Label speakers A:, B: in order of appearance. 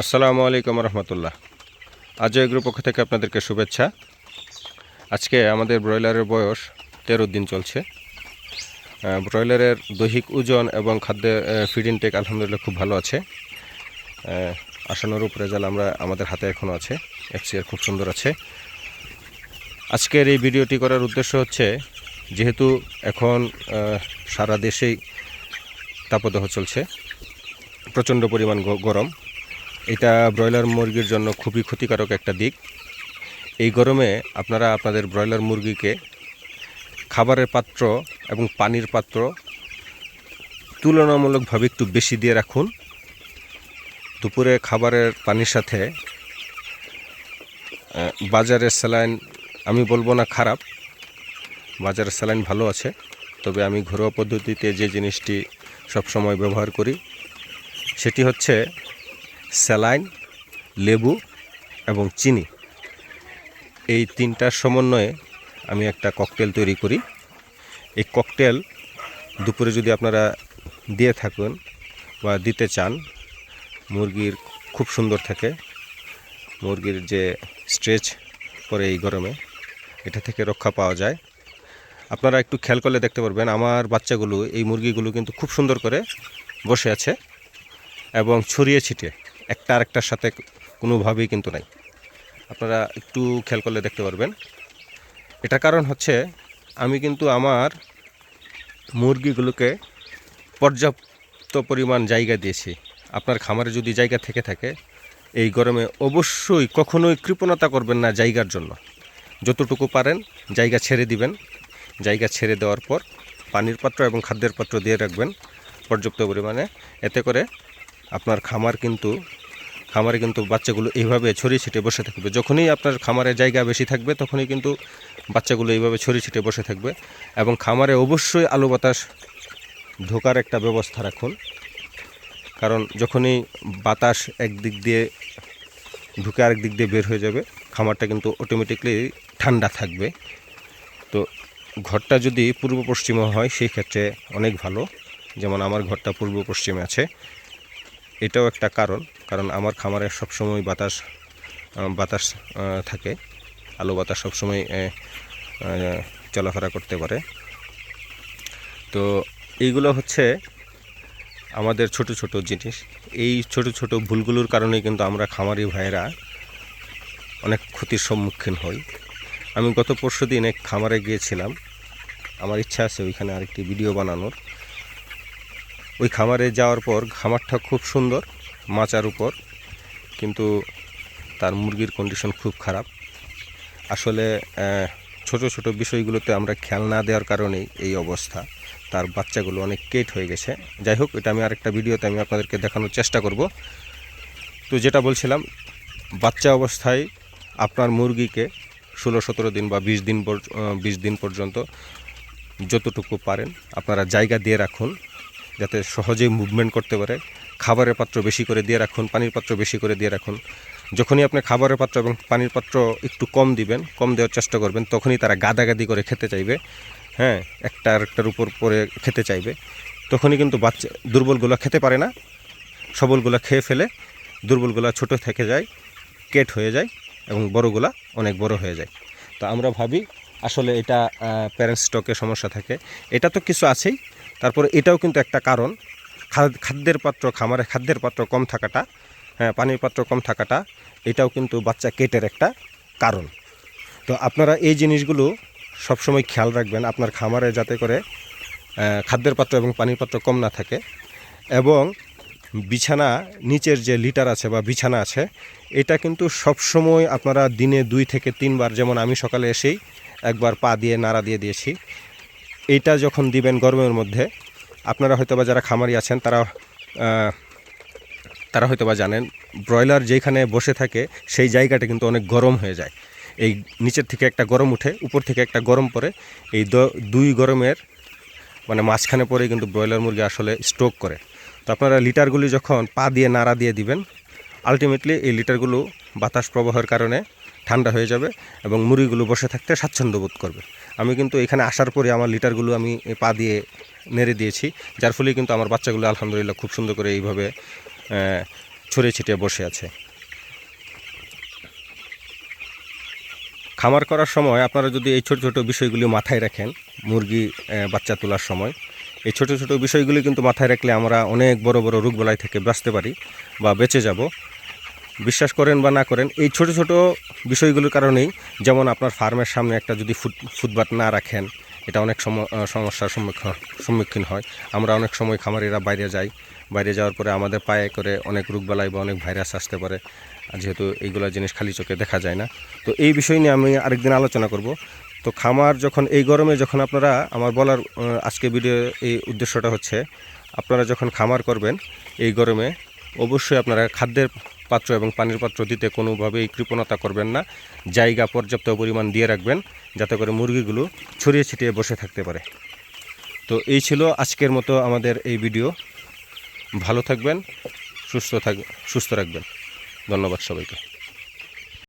A: আসসালামু আলাইকুম রহমতুল্লাহ। আজ এগ্রুপ পক্ষ থেকে আপনাদেরকে শুভেচ্ছা। আজকে আমাদের ব্রয়লারের বয়স তেরো দিন চলছে। ব্রয়লারের দৈহিক ওজন এবং খাদ্যের ফিড ইনটেক আলহামদুলিল্লাহ খুব ভালো আছে। আহ, আশানুরূপ রেজাল্ট আমরা আমাদের হাতে এখনও আছে। এফসিআর খুব সুন্দর আছে। আজকের এই ভিডিওটি করার উদ্দেশ্য হচ্ছে যেহেতু এখন সারা দেশেই তাপদাহ চলছে প্রচণ্ড পরিমাণ গরম। এটা ব্রয়লার মুরগির জন্য খুবই ক্ষতিকারক একটা দিক। এই গরমে আপনারা আপনাদের ব্রয়লার মুরগিকে খাবারের পাত্র এবং পানির পাত্র তুলনামূলকভাবে একটু বেশি দিয়ে রাখুন। দুপুরে খাবারের পানির সাথে বাজারের স্যালাইন আমি বলব না খারাপ, বাজারের স্যালাইন ভালো আছে। তবে আমি ঘরোয়া পদ্ধতিতে যে জিনিসটি সবসময় ব্যবহার করি, সেটি হচ্ছে স্যালাইন, লেবু এবং চিনি। এই তিনটার সমন্বয়ে আমি একটা ককটেল তৈরি করি। এই ককটেল দুপুরে যদি আপনারা দিয়ে থাকুন বা দিতে চান, মুরগির খুব সুন্দর থাকে। মুরগির যে স্ট্রেচ করে এই গরমে, এটা থেকে রক্ষা পাওয়া যায়। আপনারা একটু খেয়াল করলে দেখতে পারবেন, আমার বাচ্চাগুলো, এই মুরগিগুলো কিন্তু খুব সুন্দর করে বসে আছে এবং ছড়িয়ে ছিটিয়ে। একটা আরেকটার সাথে কোনোভাবেই কিন্তু নাই। আপনারা একটু খেয়াল করলে দেখতে পারবেন। এটার কারণ হচ্ছে, আমি কিন্তু আমার মুরগিগুলোকে পর্যাপ্ত পরিমাণ জায়গা দিয়েছি। আপনার খামারে যদি জায়গা থেকে থাকে, এই গরমে অবশ্যই কখনোই কৃপণতা করবেন না জায়গার জন্য। যতটুকু পারেন, জায়গা ছেড়ে দিবেন। জায়গা ছেড়ে দেওয়ার পর পানির পাত্র এবং খাদ্যের পাত্র দিয়ে রাখবেন পর্যাপ্ত পরিমাণে। এতে করে আপনার খামার কিন্তু খামারে কিন্তু বাচ্চাগুলো এইভাবে ছড়িয়ে ছিটিয়ে বসে থাকবে। যখনই আপনার খামারে জায়গা বেশি থাকবে, তখনই কিন্তু বাচ্চাগুলো এইভাবে ছড়িয়ে ছিটিয়ে বসে থাকবে এবং খামারে অবশ্যই আলো বাতাস ঢোকার একটা ব্যবস্থা রাখুন। কারণ যখনই বাতাস একদিক দিয়ে ঢুকে আরেক দিক দিয়ে বের হয়ে যাবে, খামারটা কিন্তু অটোমেটিকলি ঠান্ডা থাকবে। তো ঘরটা যদি পূর্ব পশ্চিমে হয়, সেই ক্ষেত্রে অনেক ভালো। যেমন আমার ঘরটা পূর্ব পশ্চিমে আছে। এটাও একটা কারণ কারণ আমার খামারে সবসময় বাতাস বাতাস থাকে। আলো বাতাস সবসময় চলাফেরা করতে পারে। তো এইগুলো হচ্ছে আমাদের ছোট ছোট জিনিস। এই ছোট ছোট ভুলগুলোর কারণে কিন্তু আমরা খামারি ভাইয়েরা অনেক ক্ষতির সম্মুখীন হই। আমি গত পরশু দিন এক খামারে গিয়েছিলাম। আমার ইচ্ছা আছে ওইখানে আরেকটি ভিডিও বানানোর। ওই খামারে যাওয়ার পর খামারটা খুব সুন্দর, মাচার উপর, কিন্তু তার মুরগির কন্ডিশন খুব খারাপ। আসলে ছোট ছোট বিষয়গুলোতে আমরা খেয়াল না দেওয়ার কারণেই এই অবস্থা। তার বাচ্চাগুলো অনেক কেট হয়ে গেছে। যাই হোক, এটা আমি আরেকটা ভিডিওতে আমি আপনাদেরকে দেখানোর চেষ্টা করব। তো যেটা বলছিলাম, বাচ্চা অবস্থায় আপনার মুরগিকে ষোলো, সতেরো দিন বা বিশ দিন বিশ দিন পর্যন্ত যতটুকু পারেন, আপনারা জায়গা দিয়ে রাখুন। যাতে সহজেই মুভমেন্ট করতে পারে। খাবারের পাত্র বেশি করে দিয়ে রাখুন, পানির পাত্র বেশি করে দিয়ে রাখুন। যখনই আপনি খাবারের পাত্র এবং পানির পাত্র একটু কম দিবেন, কম দেওয়ার চেষ্টা করবেন, তখনই তারা গাদাগাদি করে খেতে চাইবে। হ্যাঁ একটা আরেকটার উপর পরে খেতে চাইবে। তখনই কিন্তু বাচ্চা, দুর্বলগুলো খেতে পারে না। সবলগুলো খেয়ে ফেলে, দুর্বলগুলো ছোট থেকে যায়, কেট হয়ে যায় এবং বড়গুলা অনেক বড় হয়ে যায়। তো আমরা ভাবি, আসলে এটা প্যারেন্টস স্টকে সমস্যা থাকে। এটা তো কিছু আছেই তারপরে এটাও কিন্তু একটা কারণ। খাদ্যের পাত্র খামারে খাদ্যের পাত্র কম থাকাটা হ্যাঁ পানির পাত্র কম থাকাটা, এটাও কিন্তু বাচ্চা কেটের একটা কারণ। তো আপনারা এই জিনিসগুলো সবসময় খেয়াল রাখবেন, আপনার খামারে যাতে করে খাদ্যের পাত্র এবং পানির পাত্র কম না থাকে এবং বিছানা নিচের যে লিটার আছে বা বিছানা আছে, এটা কিন্তু সবসময় আপনারা দিনে দুই থেকে তিনবার, যেমন আমি সকালে এসেই একবার পা দিয়ে, নাড়া দিয়ে দিয়েছি এইটা যখন দিবেন গরমের মধ্যে, আপনারা হয়তো বা যারা খামারি আছেন, তারা তারা হয়তো বা জানেন, ব্রয়লার যেখানে বসে থাকে, সেই জায়গাটা কিন্তু অনেক গরম হয়ে যায়। এই নিচের থেকে একটা গরম উঠে, উপর থেকে একটা গরম পড়ে, এই দুই গরমের মানে মাঝখানে পরে কিন্তু ব্রয়লার মুরগি আসলে স্ট্রোক করে। তো আপনারা লিটারগুলি যখন পা দিয়ে নাড়া দিয়ে দিবেন, আলটিমেটলি এই লিটারগুলো বাতাস প্রবাহের কারণে ঠান্ডা হয়ে যাবে এবং মুরগিগুলো বসে থাকতে স্বাচ্ছন্দ্য বোধ করবে। আমি কিন্তু এখানে আসার পরে আমার লিটারগুলো আমি পা দিয়ে নেড়ে দিয়েছি, যার ফলে কিন্তু আমার বাচ্চাগুলো আলহামদুলিল্লাহ খুব সুন্দর করে এইভাবে ছড়িয়ে ছিটিয়ে বসে আছে। খামার করার সময় আপনারা যদি এই ছোট ছোট বিষয়গুলি মাথায় রাখেন, মুরগি বাচ্চা তোলার সময়, এই ছোট ছোট বিষয়গুলি কিন্তু মাথায় রাখলে আমরা অনেক বড় বড় রোগবালাই থেকে বাঁচতে পারি বা বেঁচে যাব। বিশ্বাস করেন বা না করেন, এই ছোট ছোট বিষয়গুলোর কারণেই যেমন আপনার ফার্মের সামনে একটা যদি ফুট ফুটবাট না রাখেন, এটা অনেক সম- সমস্যার সম্মুখীন সম্মুখীন হয়। আমরা অনেক সময় খামারিরা বাইরে যাই, বাইরে যাওয়ার পরে আমাদের পায়ে করে অনেক রোগবালাই বা অনেক ভাইরাস আসতে পারে যেহেতু এইগুলো জিনিস খালি চোখে দেখা যায় না। তো এই বিষয় নিয়ে আমি আরেকদিন আলোচনা করব। তো খামার যখন, এই গরমে যখন আপনারা, আমার বলার আজকে ভিডিও এই উদ্দেশ্যটা হচ্ছে, আপনারা যখন খামার করবেন, এই গরমে অবশ্যই আপনারা খাদ্যের পাত্র এবং পানির পাত্র দিতে কোনোভাবেই কৃপণতা করবেন না। জায়গা পর্যাপ্ত পরিমাণ দিয়ে রাখবেন যাতে করে মুরগিগুলো ছড়িয়ে ছিটিয়ে বসে থাকতে পারে। তো এই ছিল আজকের মতো আমাদের এই ভিডিও। ভালো থাকবেন, সুস্থ থাক সুস্থ রাখবেন। ধন্যবাদ সবাইকে।